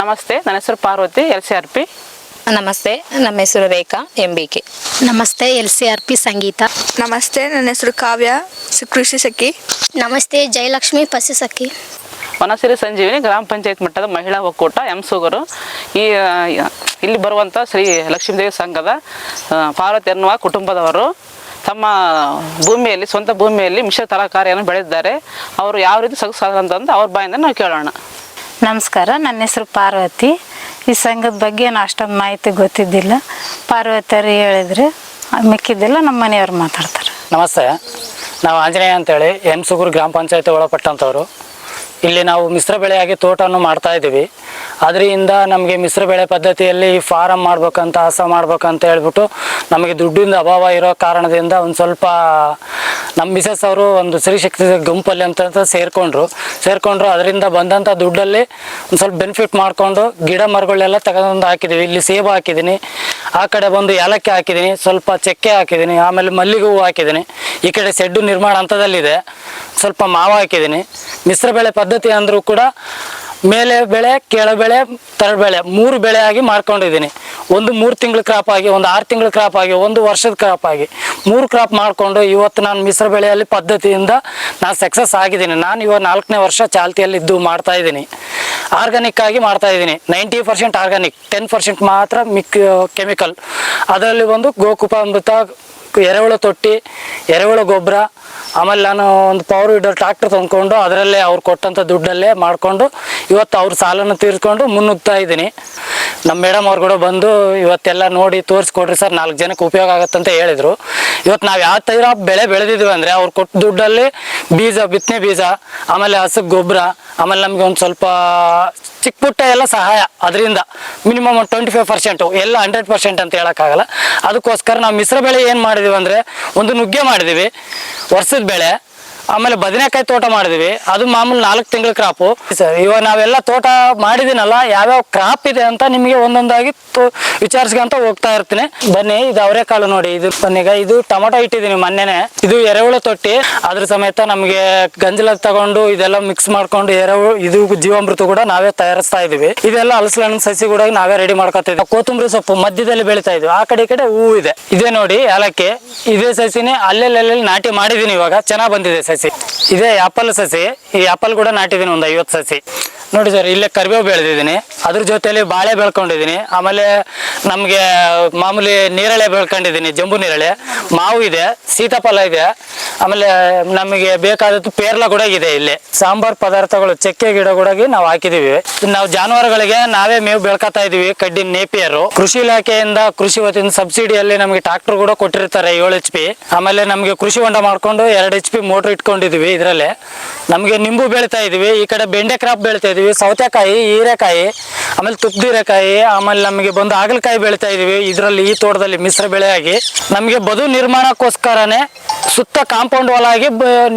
ನಮಸ್ತೆ ನನ್ನ ಹೆಸರು Parvati L C R P. ನಮಸ್ತೆ ನಮ್ಮ ಹೆಸರು ರೇಖಾ ಎಂ ಬಿ ಕೆ. ನಮಸ್ತೆ L C R P Sangeetha. ನಮಸ್ತೆ ನನ್ನ ಹೆಸರು ಕಾವ್ಯ ಸ- ಕೃಷಿ ಸಖಿ. ನಮಸ್ತೆ ಜಯಲಕ್ಷ್ಮಿ ಪಶುಸಖಿ ವನಸಿರಿ ಸಂಜೀವಿನಿ ಗ್ರಾಮ ಪಂಚಾಯತ್ ಮಟ್ಟದ ಮಹಿಳಾ ಒಕ್ಕೂಟ ಎಂ ಸುಗರು. ಈ ಆ, ಇಲ್ಲಿ ಬರುವಂಥ ಶ್ರೀ ಲಕ್ಷ್ಮೀದೇವಿ ಸಂಘದ ಆ, ಪಾರ್ವತಿ ಎನ್ನುವ ಕುಟುಂಬದವರು ತಮ್ಮ ಭೂಮಿಯಲ್ಲಿ ಸ್ವಂತ ಭೂಮಿಯಲ್ಲಿ ಮಿಶ್ರ ತರಕಾರಿಯನ್ನು ಬೆಳೆದಿದ್ದಾರೆ. ಅವರು ಯಾವ ರೀತಿ ಸೊಗಸಾದ ಅಂತಂದು ಅವ್ರ ಬಾಯಿಂದ ನಾವು ಕೇಳೋಣ. ನಮಸ್ಕಾರ, ನನ್ನ ಹೆಸರು ಪಾರ್ವತಿ. ಈ ಸಂಘದ ಬಗ್ಗೆ ಏನು ಅಷ್ಟೊಂದು ಮಾಹಿತಿ ಗೊತ್ತಿದ್ದಿಲ್ಲ. ಪಾರ್ವತಿಯರು ಹೇಳಿದ್ರೆ. ಮಿಕ್ಕಿದ್ದೆಲ್ಲ ನಮ್ಮ ಮನೆಯವ್ರು ಮಾತಾಡ್ತಾರೆ. ನಮಸ್ತೆ. ನಾವು ಆಂಜನೇಯ ಅಂತೇಳಿ ಎಂ ಸುಗೂರು ಗ್ರಾಮ ಪಂಚಾಯತಿ ಒಳಪಟ್ಟಂಥವ್ರು. ಇಲ್ಲಿ ನಾವು ಮಿಶ್ರ ಬೆಳೆಯಾಗಿ ತೋಟವನ್ನು ಮಾಡ್ತಾ ಇದ್ದೀವಿ. ಅದರಿಂದ ನಮಗೆ ಮಿಶ್ರ ಬೆಳೆ ಪದ್ಧತಿಯಲ್ಲಿ ಫಾರಮ್ ಮಾಡ್ಬೇಕಂತ, ಹಸ ಮಾಡ್ಬೇಕಂತ ಹೇಳ್ಬಿಟ್ಟು ನಮಗೆ ದುಡ್ಡಿಂದ ಅಭಾವ ಇರೋ ಕಾರಣದಿಂದ ಒಂದು ಸ್ವಲ್ಪ ನಮ್ಮ ಮಿಸಸ್ ಅವರು ಒಂದು ಸ್ತ್ರೀಶಕ್ತಿ ಗುಂಪಲ್ಲಿ ಅಂತ ಸೇರಿಕೊಂಡ್ರು. ಸೇರಿಕೊಂಡ್ರು, ಅದರಿಂದ ಬಂದಂಥ ದುಡ್ಡಲ್ಲಿ ಒಂದು ಸ್ವಲ್ಪ ಬೆನಿಫಿಟ್ ಮಾಡಿಕೊಂಡು ಗಿಡ ಮರಗಳೆಲ್ಲ ತಗೊಂಡು ಹಾಕಿದ್ದೀವಿ ಇಲ್ಲಿ ಸೇಬು ಹಾಕಿದ್ದೀನಿ ಆ ಕಡೆ ಬಂದು ಏಲಕ್ಕಿ ಹಾಕಿದ್ದೀನಿ ಸ್ವಲ್ಪ ಚಕ್ಕೆ ಹಾಕಿದ್ದೀನಿ ಆಮೇಲೆ ಮಲ್ಲಿಗೆ ಹೂವು ಹಾಕಿದ್ದೀನಿ ಈ ಕಡೆ ಸೆಡ್ಡು ನಿರ್ಮಾಣ ಹಂತದಲ್ಲಿದೆ. ಸ್ವಲ್ಪ ಮಾವು ಹಾಕಿದ್ದೀನಿ. ಮಿಶ್ರ ಬೆಳೆ ಪದ್ಧತಿ ಅಂದರೂ ಕೂಡ ಮೇಲೆ ಬೆಳೆ, ಕೆಳ ಬೆಳೆ ತರ ಬೆಳೆ ಮೂರು ಬೆಳೆ ಆಗಿ ಮಾಡ್ಕೊಂಡಿದ್ದೀನಿ ಒಂದು ಮೂರು ತಿಂಗಳ ಕ್ರಾಪ್ ಆಗಿ, ಒಂದು ಆರು ತಿಂಗಳ ಕ್ರಾಪ್ ಆಗಿ, ಒಂದು ವರ್ಷದ ಕ್ರಾಪ್ ಆಗಿ. ಮೂರು ಕ್ರಾಪ್ ಮಾಡಿಕೊಂಡು ಇವತ್ತು ನಾನು ಮಿಶ್ರ ಬೆಳೆಯಲ್ಲಿ ಪದ್ಧತಿಯಿಂದ ನಾನು ಸಕ್ಸಸ್ ಆಗಿದ್ದೀನಿ. ನಾನು ಇವಾಗ ನಾಲ್ಕನೇ ವರ್ಷ ಚಾಲ್ತಿಯಲ್ಲಿ ಇದ್ದು ಮಾಡ್ತಾ ಇದ್ದೀನಿ. ಆರ್ಗಾನಿಕ್ ಆಗಿ ಮಾಡ್ತಾ ಇದ್ದೀನಿ. Ninety percent organic ten percent ಮಾತ್ರ ಮಿಕ್ ಕೆಮಿಕಲ್ ಅದರಲ್ಲಿ ಒಂದು ಗೋಕುಪಾಮೃತ ಎರೆಹುಳ ತೊಟ್ಟಿ, ಎರೆಹುಳ ಗೊಬ್ಬರ, ಆಮೇಲೆ ನಾನು ಒಂದು ಪವರ್ ವೀಡರ್ ಟ್ರಾಕ್ಟರ್ ತಂದ್ಕೊಂಡು ಅದರಲ್ಲೇ ಅವ್ರು ಕೊಟ್ಟಂಥ ದುಡ್ಡಲ್ಲೇ ಮಾಡಿಕೊಂಡು ಇವತ್ತು ಅವ್ರ ಸಾಲನ್ನು ತೀರಿಸ್ಕೊಂಡು ಮುನ್ನುಗ್ತಾ ಇದ್ದೀನಿ. ನಮ್ಮ ಮೇಡಮ್ ಅವ್ರು ಕೂಡ ಬಂದು ಇವತ್ತೆಲ್ಲ ನೋಡಿ ತೋರಿಸ್ಕೊಡ್ರಿ ಸರ್, ನಾಲ್ಕು ಜನಕ್ಕೆ ಉಪಯೋಗ ಆಗುತ್ತಂತ ಹೇಳಿದರು. ಇವತ್ತು ನಾವು ಯಾವ ಥರ ಬೆಳೆ ಬೆಳೆದಿದ್ದೀವಿ ಅಂದರೆ ಅವ್ರು ಕೊಟ್ಟ ದುಡ್ಡಲ್ಲಿ ಬೀಜ, ಬಿತ್ತನೆ ಬೀಜ, ಆಮೇಲೆ ಹಸು, ಗೊಬ್ಬರ, ಆಮೇಲೆ ನಮಗೆ ಒಂದು ಸ್ವಲ್ಪ ಚಿಕ್ಕ ಪುಟ್ಟ ಎಲ್ಲ ಸಹಾಯ ಅದರಿಂದ. ಮಿನಿಮಮ್ ಒಂದು ಟ್ವೆಂಟಿ ಫೈವ್ ಪರ್ಸೆಂಟು ಎಲ್ಲ ಹಂಡ್ರೆಡ್ ಪರ್ಸೆಂಟ್ ಅಂತ ಹೇಳೋಕ್ಕಾಗಲ್ಲ. ಅದಕ್ಕೋಸ್ಕರ ನಾವು ಮಿಶ್ರ ಬೆಳೆ ಏನು ಮಾಡಿದೀವಿ ಅಂದರೆ, ಒಂದು ನುಗ್ಗೆ ಮಾಡಿದ್ದೀವಿ ವರ್ಷದ ಬೆಳೆ. ಆಮೇಲೆ ಬದನೆಕಾಯಿ ತೋಟ ಮಾಡಿದ್ವಿ. ಅದು ಮಾಮೂಲಿ ನಾಲ್ಕು ತಿಂಗಳ ಕ್ರಾಪು ಸರ್, ಇವಾಗ ನಾವೆಲ್ಲ ತೋಟ ಮಾಡಿದ್ದೀನಲ್ಲ, ಯಾವ್ಯಾವ ಕ್ರಾಪ್ ಇದೆ ಅಂತ ನಿಮಗೆ ಒಂದೊಂದಾಗಿ ವಿಚಾರಿಸ್ಕೊಂತ ಹೋಗ್ತಾ ಇರ್ತೀನಿ. ಬನ್ನಿ, ಇದು ಅವರೆಕಾಳು ನೋಡಿ. ಇದು ಬನ್ನಿಗ ಇದು ಟೊಮೊಟೊ ಇಟ್ಟಿದ್ದೀನಿ ಮೊನ್ನೆನೆ. ಇದು ಎರೆಹುಳು ತೊಟ್ಟಿ. ಅದ್ರ ಸಮೇತ ನಮಗೆ ಗಂಜಲ ತಗೊಂಡು ಇದೆಲ್ಲ ಮಿಕ್ಸ್ ಮಾಡ್ಕೊಂಡು ಎರೆಹುಳು, ಇದು ಜೀವಾಮೃತ ಕೂಡ ನಾವೇ ತಯಾರಿಸ್ತಾ ಇದೀವಿ ಇದೆಲ್ಲ ಹಲಸಿನ ಸಸಿ ಕೂಡ ನಾವೇ ರೆಡಿ ಮಾಡ್ಕೊತಾ ಇದ್ದೀವಿ ಕೊತ್ತಂಬರಿ ಸೊಪ್ಪು ಮಧ್ಯದಲ್ಲಿ ಬೆಳಿತಾ ಇದ್ವಿ. ಆ ಕಡೆ ಈ ಕಡೆ ಹೂವು ಇದೆ. ಇದೇ ನೋಡಿ, ಏಲಕ್ಕಿ. ಇದೇ ಸಸಿನೇ ಅಲ್ಲೆಲ್ಲೆಲ್ಲಿ ನಾಟಿ ಮಾಡಿದ್ದೀನಿ ಇವಾಗ. ಚೆನ್ನಾಗಿ ಬಂದಿದೆ ಸಸಿ. ಇದೇ ಆಪಲ್ ಸಸಿ, ಈ ಆಪಲ್ ಕೂಡ ನಾಟಿದ್ದೀನಿ ಒಂದು ಐವತ್ತು ಸಸಿ. ನೋಡಿ ಸರ್, ಇಲ್ಲೇ ಕರಿಬೇವು ಬೆಳೆದಿದ್ದೀನಿ. ಅದ್ರ ಜೊತೆಯಲ್ಲಿ ಬಾಳೆ ಬೆಳ್ಕೊಂಡಿದ್ದೀನಿ. ಆಮೇಲೆ ನಮಗೆ ಮಾಮೂಲಿ ನೀರಳೆ ಬೆಳ್ಕೊಂಡಿದ್ದೀನಿ, ಜಂಬು ನೀರಳೆ. ಮಾವು ಇದೆ, ಸೀತಾಫಲ ಇದೆ. ಆಮೇಲೆ ನಮಗೆ ಬೇಕಾದದ್ದು ಪೇರ್ಲ ಕೂಡ ಇದೆ ಇಲ್ಲಿ. ಸಾಂಬಾರ್ ಪದಾರ್ಥಗಳು, ಚಕ್ಕೆ ಗಿಡ ಕೂಡ ನಾವು ಹಾಕಿದೀವಿ ನಾವು ಜಾನುವಾರುಗಳಿಗೆ ನಾವೇ ಮೇವು ಬೆಳ್ಕೊತಾ ಇದೀವಿ ಕಡ್ಡಿ ನೇಪಿಯರು. ಕೃಷಿ ಇಲಾಖೆಯಿಂದ ಕೃಷಿ ವತಿಯಿಂದ ಸಬ್ಸಿಡಿಯಲ್ಲಿ ನಮಗೆ ಟ್ರಾಕ್ಟರ್ ಕೂಡ ಕೊಟ್ಟಿರ್ತಾರೆ ಏಳು ಎಚ್ ಪಿ ಆಮೇಲೆ ನಮಗೆ ಕೃಷಿ ಹೊಂಡ ಮಾಡ್ಕೊಂಡು ಎರಡು ಎಚ್ ಪಿ ಮೋಟ್ರ್ ಇಟ್ಕೊಂಡಿದೀವಿ ಇದರಲ್ಲೇ. ನಮಗೆ ನಿಂಬು ಬೆಳಿತಾ ಇದೀವಿ, ಈ ಕಡೆ ಬೆಂಡೆ ಕ್ರಾಪ್ ಬೆಳಿತಾ ಇದೀವಿ, ಸೌತೆಕಾಯಿ, ಹೀರೆಕಾಯಿ, ಆಮೇಲೆ ತುಪ್ಪದೀರೆಕಾಯಿ, ಆಮೇಲೆ ನಮಗೆ ಬಂದು ಹಾಗಲಕಾಯಿ ಬೆಳಿತಾ ಇದೀವಿ. ಇದರಲ್ಲಿ ಈ ತೋಟದಲ್ಲಿ ಮಿಶ್ರ ಬೆಳೆಯಾಗಿ ನಮಗೆ ಬದು ನಿರ್ಮಾಣಕ್ಕೋಸ್ಕರನೇ ಸುತ್ತ ಕಾಂಪೌಂಡ್ ವಾಲ್ ಆಗಿ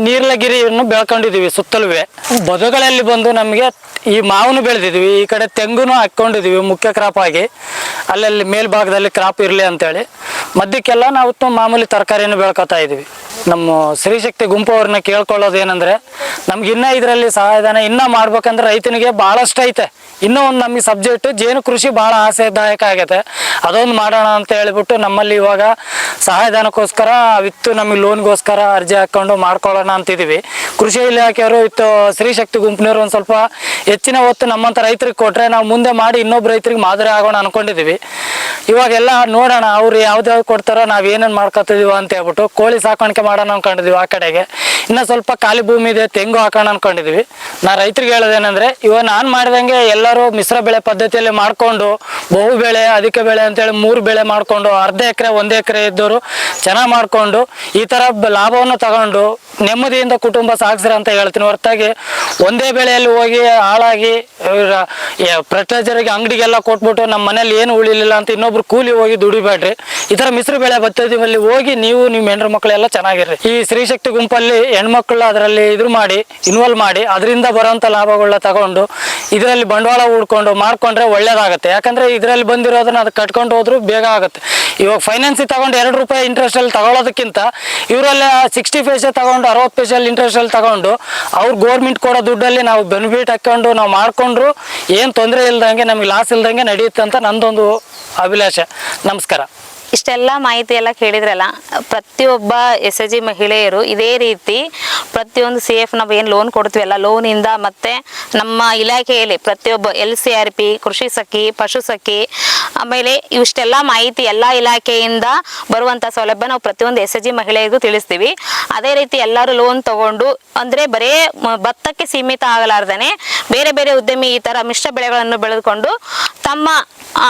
ನೀರ್ಲಗಿರಿಯನ್ನು ಬೆಳ್ಕೊಂಡಿದೀವಿ ಸುತ್ತಲೂ ಬದುಗಳಲ್ಲಿ ಬಂದು ನಮಗೆ ಈ ಮಾವನು ಬೆಳೆದಿದ್ವಿ, ಈ ಕಡೆ ತೆಂಗುನು ಹಾಕೊಂಡಿದೀವಿ ಮುಖ್ಯ ಕ್ರಾಪ್ ಆಗಿ. ಅಲ್ಲಲ್ಲಿ ಮೇಲ್ಭಾಗದಲ್ಲಿ ಕ್ರಾಪ್ ಇರಲಿ ಅಂತೇಳಿ. ಮಧ್ಯಕ್ಕೆಲ್ಲ ನಾವು ಮಾಮೂಲಿ ತರಕಾರಿಯನ್ನು ಬೆಳ್ಕೊತಾ ಇದೀವಿ. ನಮ್ಮ ಸ್ತ್ರೀಶಕ್ತಿ ಗುಂಪು ಅವ್ರನ್ನ ಕೇಳ್ಕೊಳ್ಳೋದು ಏನಂದ್ರೆ, ನಮ್ಗೆ ಇನ್ನೂ ಇದರಲ್ಲಿ ಸಹಾಯಧನ ಇನ್ನೂ ಮಾಡ್ಬೇಕಂದ್ರೆ ರೈತನಿಗೆ ಭಾಳಷ್ಟು ಐತೆ. ಇನ್ನೂ ಒಂದು ನಮಗೆ ಸಬ್ಜೆಕ್ಟ್ ಜೇನು ಕೃಷಿ ಭಾಳ ಆಸೆದಾಯಕ ಆಗೈತೆ. ಅದೊಂದು ಮಾಡೋಣ ಅಂತ ಹೇಳಿಬಿಟ್ಟು ನಮ್ಮಲ್ಲಿ ಇವಾಗ ಸಹಾಯಧನಕ್ಕೋಸ್ಕರ ವಿತ್ತು ನಮಗೆ ಲೋನ್ಗೋಸ್ಕರ ಅರ್ಜಿ ಹಾಕ್ಕೊಂಡು ಮಾಡ್ಕೊಳ್ಳೋಣ ಅಂತಿದ್ದೀವಿ ಕೃಷಿ ಇಲಾಖೆಯವರು ಇತ್ತು ಸ್ತ್ರೀಶಕ್ತಿ ಗುಂಪಿನವರು ಒಂದು ಸ್ವಲ್ಪ ಹೆಚ್ಚಿನ ಹೊತ್ತು ನಮ್ಮಂಥ ರೈತರಿಗೆ ಕೊಟ್ಟರೆ ನಾವು ಮುಂದೆ ಮಾಡಿ ಇನ್ನೊಬ್ಬ ರೈತರಿಗೆ ಮಾದರಿ ಆಗೋಣ ಅಂದ್ಕೊಂಡಿದ್ದೀವಿ ಇವಾಗೆಲ್ಲ ನೋಡೋಣ ಅವ್ರು ಯಾವ್ದಾವ್ದು ಕೊಡ್ತಾರೋ ನಾವು ಏನೇನು ಮಾಡ್ಕೊತಿದೀವ ಅಂತ ಹೇಳ್ಬಿಟ್ಟು ಕೋಳಿ ಸಾಕಾಣಿಕೆ ಮಾಡೋಣ ಅನ್ಕೊಂಡಿದ್ವಿ ಆ ಕಡೆಗೆ. ಇನ್ನು ಸ್ವಲ್ಪ ಖಾಲಿ ಭೂಮಿ ಇದೆ, ತೆಂಗು ಹಾಕೋಣ ಅನ್ಕೊಂಡಿದೀವಿ. ನಾ ರೈತರಿಗೆ ಹೇಳೋದೇನೆಂದ್ರೆ ಇವಾಗ ನಾನು ಮಾಡಿದಂಗೆ ಎಲ್ಲರೂ ಮಿಶ್ರ ಬೆಳೆ ಪದ್ಧತಿಯಲ್ಲಿ ಮಾಡಿಕೊಂಡು, ಬಹು ಬೆಳೆ, ಅಧಿಕ ಬೆಳೆ ಅಂತೇಳಿ ಮೂರು ಬೆಳೆ ಮಾಡಿಕೊಂಡು, ಅರ್ಧ ಎಕರೆ, ಒಂದು ಎಕರೆ ಇದ್ದವರು ಚೆನ್ನಾಗಿ ಮಾಡಿಕೊಂಡು, ಈ ಥರ ಲಾಭವನ್ನು ತಗೊಂಡು ನೆಮ್ಮದಿಯಿಂದ ಕುಟುಂಬ ಸಾಗಿಸ್ರ ಅಂತ ಹೇಳ್ತೀನಿ. ಹೊರತಾಗಿ ಒಂದೇ ಬೆಳೆಯಲ್ಲಿ ಹೋಗಿ ಹಾಳಾಗಿ ಫರ್ಟಿಲೈಸರ್ಗೆ ಅಂಗಡಿಗೆಲ್ಲ ಕೊಟ್ಬಿಟ್ಟು ನಮ್ಮ ಮನೇಲಿ ಏನು ಉಳಿಲಿಲ್ಲ ಅಂತ ಇನ್ನೊಬ್ರು ಕೂಲಿ ಹೋಗಿ ದುಡಿಬೇಡ್ರಿ. ಈ ಥರ ಮಿಶ್ರ ಬೆಳೆ ಪದ್ಧತಿಯಲ್ಲಿ ಹೋಗಿ ನೀವು ನಿಮ್ಮ ಹೆಣ್ಣು ಮಕ್ಕಳೆಲ್ಲ ಚೆನ್ನಾಗಿರ್ರಿ. ಈ ಸ್ತ್ರೀಶಕ್ತಿ ಗುಂಪಲ್ಲಿ ಹೆಣ್ಮಕ್ಳು ಅದರಲ್ಲಿ ಇದ್ರು ಮಾಡಿ ಇನ್ವಾಲ್ವ್ ಮಾಡಿ, ಅದರಿಂದ ಬರೋಂಥ ಲಾಭಗಳನ್ನ ತಗೊಂಡು ಇದರಲ್ಲಿ ಬಂಡವಾಳ ಹೂಡ್ಕೊಂಡು ಮಾಡ್ಕೊಂಡ್ರೆ ಒಳ್ಳೇದಾಗುತ್ತೆ. ಯಾಕಂದ್ರೆ ಇದರಲ್ಲಿ ಬಂದಿರೋದನ್ನ ಅದು ಕಟ್ಕೊಂಡು ಹೋದ್ರು ಬೇಗ ಆಗುತ್ತೆ. ಇವಾಗ ಫೈನಾನ್ಸಿಗೆ ತಗೊಂಡು ಎರಡು ರೂಪಾಯಿ ಇಂಟ್ರೆಸ್ಟಲ್ಲಿ ತಗೊಳ್ಳೋದಕ್ಕಿಂತ ಇವರೆಲ್ಲ ಸಿಕ್ಸ್ಟಿ ಪೈಸೆ ತಗೊಂಡು ಅರವತ್ತು ಪೈಸಲ್ಲಿ ಇಂಟ್ರೆಸ್ಟಲ್ಲಿ ತಗೊಂಡು ಅವ್ರು ಗೋರ್ಮೆಂಟ್ ಕೊಡೋ ದುಡ್ಡಲ್ಲಿ ನಾವು ಬೆನಿಫಿಟ್ ಹಾಕ್ಕೊಂಡು ನಾವು ಮಾಡಿಕೊಂಡ್ರು ಏನು ತೊಂದರೆ ಇಲ್ದಂಗೆ ನಮಗೆ ಲಾಸ್ ಇಲ್ದಂಗೆ ನಡೆಯುತ್ತೆ ಅಂತ ನಂದೊಂದು ಅಭಿಲಾಷೆ. ನಮಸ್ಕಾರ. ಇಷ್ಟೆಲ್ಲ ಮಾಹಿತಿ ಎಲ್ಲ ಕೇಳಿದ್ರಲ್ಲ, ಪ್ರತಿಯೊಬ್ಬ ಎಸ್ ಎ ಜಿ ಮಹಿಳೆಯರು ಇದೇ ರೀತಿ ಪ್ರತಿಯೊಂದು ಸಿ ಎಫ್ ನಾವು ಏನು ಲೋನ್ ಕೊಡ್ತೀವಲ್ಲ ಲೋನಿಂದ ಮತ್ತೆ ನಮ್ಮ ಇಲಾಖೆಯಲ್ಲಿ ಪ್ರತಿಯೊಬ್ಬ ಎಲ್ ಸಿ ಆರ್ ಪಿ ಕೃಷಿ ಸಖಿ, ಪಶು ಸಖಿ, ಆಮೇಲೆ ಇವಿಷ್ಟೆಲ್ಲ ಮಾಹಿತಿ ಎಲ್ಲ ಇಲಾಖೆಯಿಂದ ಬರುವಂಥ ಸೌಲಭ್ಯ ನಾವು ಪ್ರತಿಯೊಂದು ಎಸ್ ಎ ಜಿ ಮಹಿಳೆಯರಿಗೂ ತಿಳಿಸ್ತೀವಿ. ಅದೇ ರೀತಿ ಎಲ್ಲರೂ ಲೋನ್ ತಗೊಂಡು, ಅಂದರೆ ಬರೇ ಭತ್ತಕ್ಕೆ ಸೀಮಿತ ಆಗಲಾರ್ದೇ ಬೇರೆ ಬೇರೆ ಉದ್ಯಮಿ ಈ ಥರ ಮಿಶ್ರ ಬೆಳೆಗಳನ್ನು ಬೆಳೆದುಕೊಂಡು ತಮ್ಮ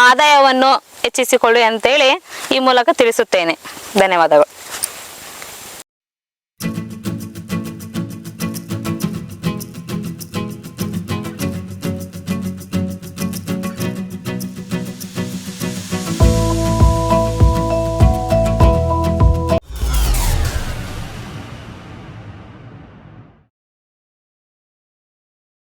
ಆದಾಯವನ್ನು ಹೆಚ್ಚಿಸಿಕೊಳ್ಳಿ ಅಂತೇಳಿ ಈ ಮೂಲಕ ತಿಳಿಸುತ್ತೇನೆ. ಧನ್ಯವಾದಗಳು.